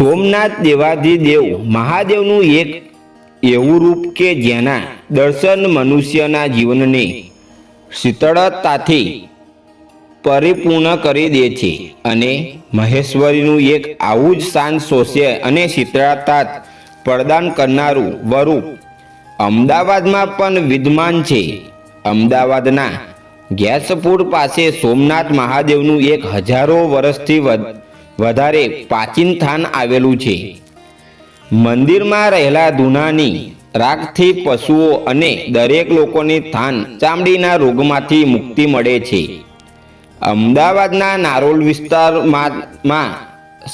સોમનાથ દેવાધિદેવ મહાદેવનું એક એવું રૂપ કે જેના દર્શન મનુષ્યના જીવનને શીતળતાથી પરિપૂર્ણ કરી દે છે અને મહેશ્વરીનું એક આવું જ શાંત શોષ્ય અને શીતળતા પ્રદાન કરનારું વરૂપ અમદાવાદમાં પણ વિદ્યમાન છે. અમદાવાદના ગેસપુર પાસે સોમનાથ મહાદેવનું એક હજારો વર્ષથી વધારે પ્રાચીન સ્થાન આવેલું છે. મંદિરમાં રહેલા ધૂનાની રાખથી પશુઓ અને દરેક લોકોને થાન ચામડીના રોગમાંથી મુક્તિ મળે છે. અમદાવાદના નારોલ વિસ્તારમાં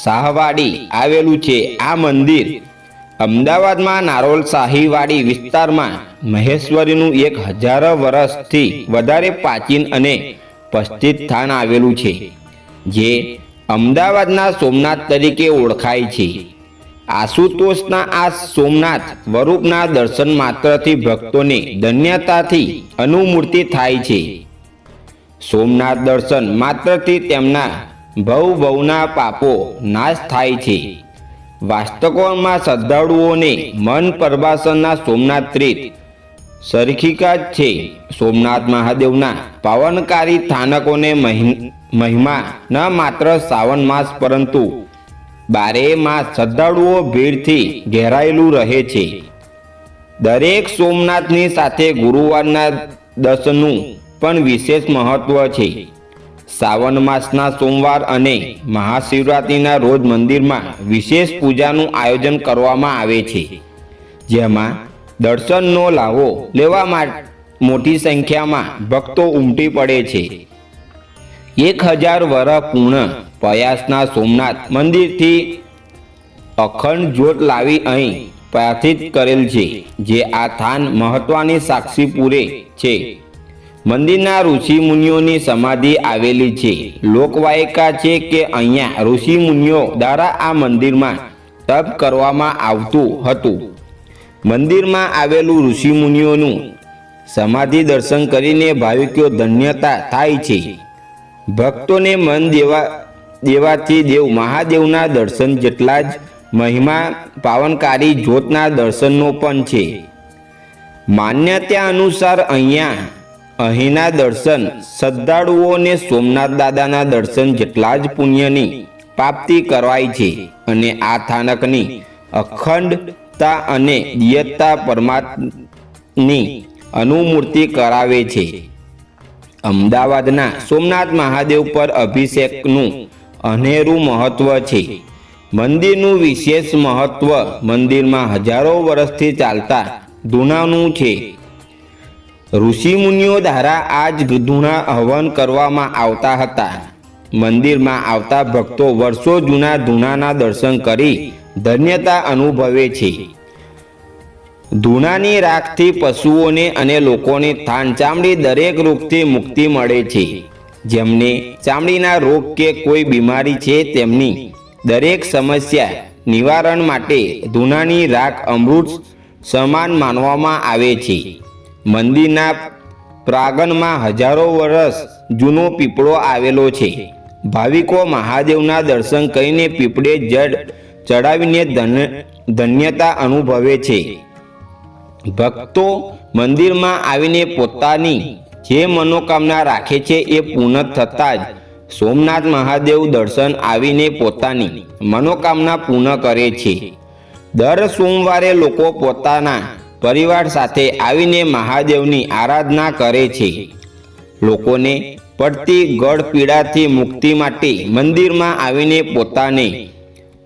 શાહવાડી આવેલું છે. આ મંદિર અમદાવાદમાં નારોલ શાહીવાડી વિસ્તારમાં મહેશ્વરીનું એક હજાર વર્ષથી વધારે પ્રાચીન અને પશ્ચિત સ્થાન આવેલું છે. જે અમદાવાદના સોમનાથ તરીકે ઓળખાય છે. આશુતોષના આ સોમનાથ સ્વરૂપના દર્શન માત્રથી ભક્તોને ધન્યતાથી અનુમૂર્તિ થાય છે. સોમનાથ દર્શન માત્રથી તેમના ભવ ભવના પાપો નાશ થાય છે. વાસ્તવમાં શ્રદ્ધાળુઓને મન પ્રભાસનના સોમનાથ ત્રીત સરખીકા છે. સોમનાથ મહાદેવના પાવનકારી સ્થાનકોને મહિ- મહિમા ન માત્ર શ્રાવણ માસ પરંતુ બારે માસ શ્રદ્ધાળુઓ ભીડથી ઘેરાયેલું રહે છે. દરેક સોમનાથની સાથે ગુરુવારના દર્શનનું પણ વિશેષ મહત્વ છે. શ્રાવણ માસના સોમવાર અને મહાશિવરાત્રિના રોજ મંદિરમાં વિશેષ પૂજાનું આયોજન કરવામાં આવે છે. જેમાં દર્શનનો લાવો લેવા માટે મોટી સંખ્યામાં ભક્તો ઉમટી પડે છે. એક હજાર વર્ષ પૂર્ણ. પ્રયાસના સોમનાથ મંદિરથી અખંડ જોત લાવી અહીં પ્રાર્થિત કરેલ છે, જે આ થાન મહત્વની સાક્ષી પૂરે છે. મંદિરના ઋષિ મુનિઓની સમાધિ આવેલી છે. લોકવાયકા છે કે અહીંયા ઋષિ મુનિઓ દ્વારા આ મંદિરમાં તપ કરવામાં આવતું હતું. મંદિરમાં આવેલું ઋષિ મુનિઓનું સમાધિ દર્શન કરીને ભાવિકો ધન્યતા થાય છે. ભક્તોને મન દેવા દેવાથી દેવ મહાદેવના દર્શન જેટલા જ મહિમા પાવનકારી જ્યોતના દર્શનનો પણ છે. માન્યતા અનુસાર અહીંયા અહીંના દર્શન શ્રદ્ધાળુઓને સોમનાથ દાદાના દર્શન જેટલા જ પુણ્યની પ્રાપ્તિ કરવાય છે અને આ સ્થાનકની અખંડતા અને દિયતતા પરમાત્માની અનુમૂર્તિ કરાવે છે. અમદાવાદના સોમનાથ મહાદેવ પર અભિષેકનું અનેરું મહત્વ છે. મંદિરનું વિશેષ મહત્વ મંદિરમાં હજારો વર્ષથી ચાલતા ધૂણાનું છે. ઋષિમુનિઓ દ્વારા આ જ ધૂણા હવન કરવામાં આવતા હતા. મંદિરમાં આવતા ભક્તો વર્ષો જૂના ધૂણાના દર્શન કરી ધન્યતા અનુભવે છે. ધૂનાની રાખથી પશુઓને અને લોકોને થાન ચામડી દરેક રોગથી મુક્તિ મળે છે. જેમને ચામડીના રોગ કે કોઈ બીમારી છે તેમની દરેક સમસ્યા નિવારણ માટે ધૂનાની રાખ અમૃત સમાન માનવામાં આવે છે. મંદિરના પ્રાંગણમાં હજારો વર્ષ જૂનો પીપળો આવેલો છે. ભાવિકો મહાદેવના દર્શન કરીને પીપળે જડ ચડાવીને ધન્ય ધન્યતા અનુભવે છે. ભક્તો મંદિરમાં આવીને પોતાની જે મનોકામના રાખે છે એ પૂર્ણ થતાં જ સોમનાથ મહાદેવ દર્શન આવીને પોતાની મનોકામના પૂર્ણ કરે છે. દર સોમવારે લોકો પોતાના પરિવાર સાથે આવીને મહાદેવની આરાધના કરે છે. લોકોને પડતી ગઢ પીડાથી મુક્તિ માટે મંદિરમાં આવીને પોતાને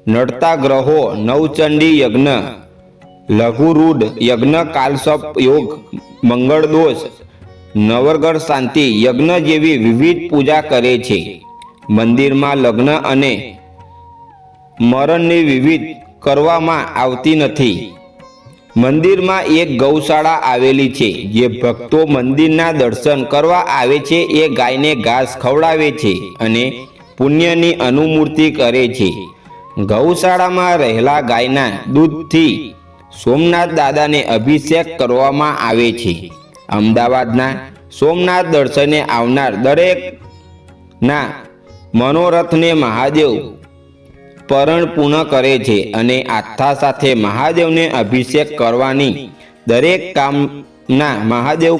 નડતા ગ્રહો, નવચંડી યજ્ઞ લઘુરૂઢ યજ્ઞ કાલસપ યોગ, મંગળ દોષ નવરગઢ શાંતિ, યજ્ઞ જેવી વિવિધ પૂજા કરે છે. મંદિરમાં લગ્ન અને મરણની વિવિધ કરવામાં આવતી નથી. મંદિરમાં એક ગૌશાળા આવેલી છે, જે ભક્તો મંદિરના દર્શન કરવા આવે છે, એ ગાયને ઘાસ ખવડાવે છે અને પુણ્યની અનુમૂર્તિ કરે છે. ગૌશાળામાં રહેલા ગાયના દૂધથી સોમનાથ દાદાને અભિષેક કરવામાં આવે છે. અમદાવાદના સોમનાથ દર્શને આવનાર દરેકના મનોરથને મહાદેવ પરણ પૂર્ણ કરે છે અને આસ્થા સાથે મહાદેવને અભિષેક કરવાની દરેક કામના મહાદેવ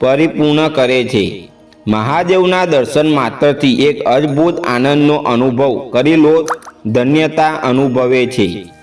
પરિપૂર્ણ કરે છે. મહાદેવના દર્શન માત્રથી એક અદ્ભુત આનંદનો અનુભવ કરી લો ધન્યતા અનુભવે છે.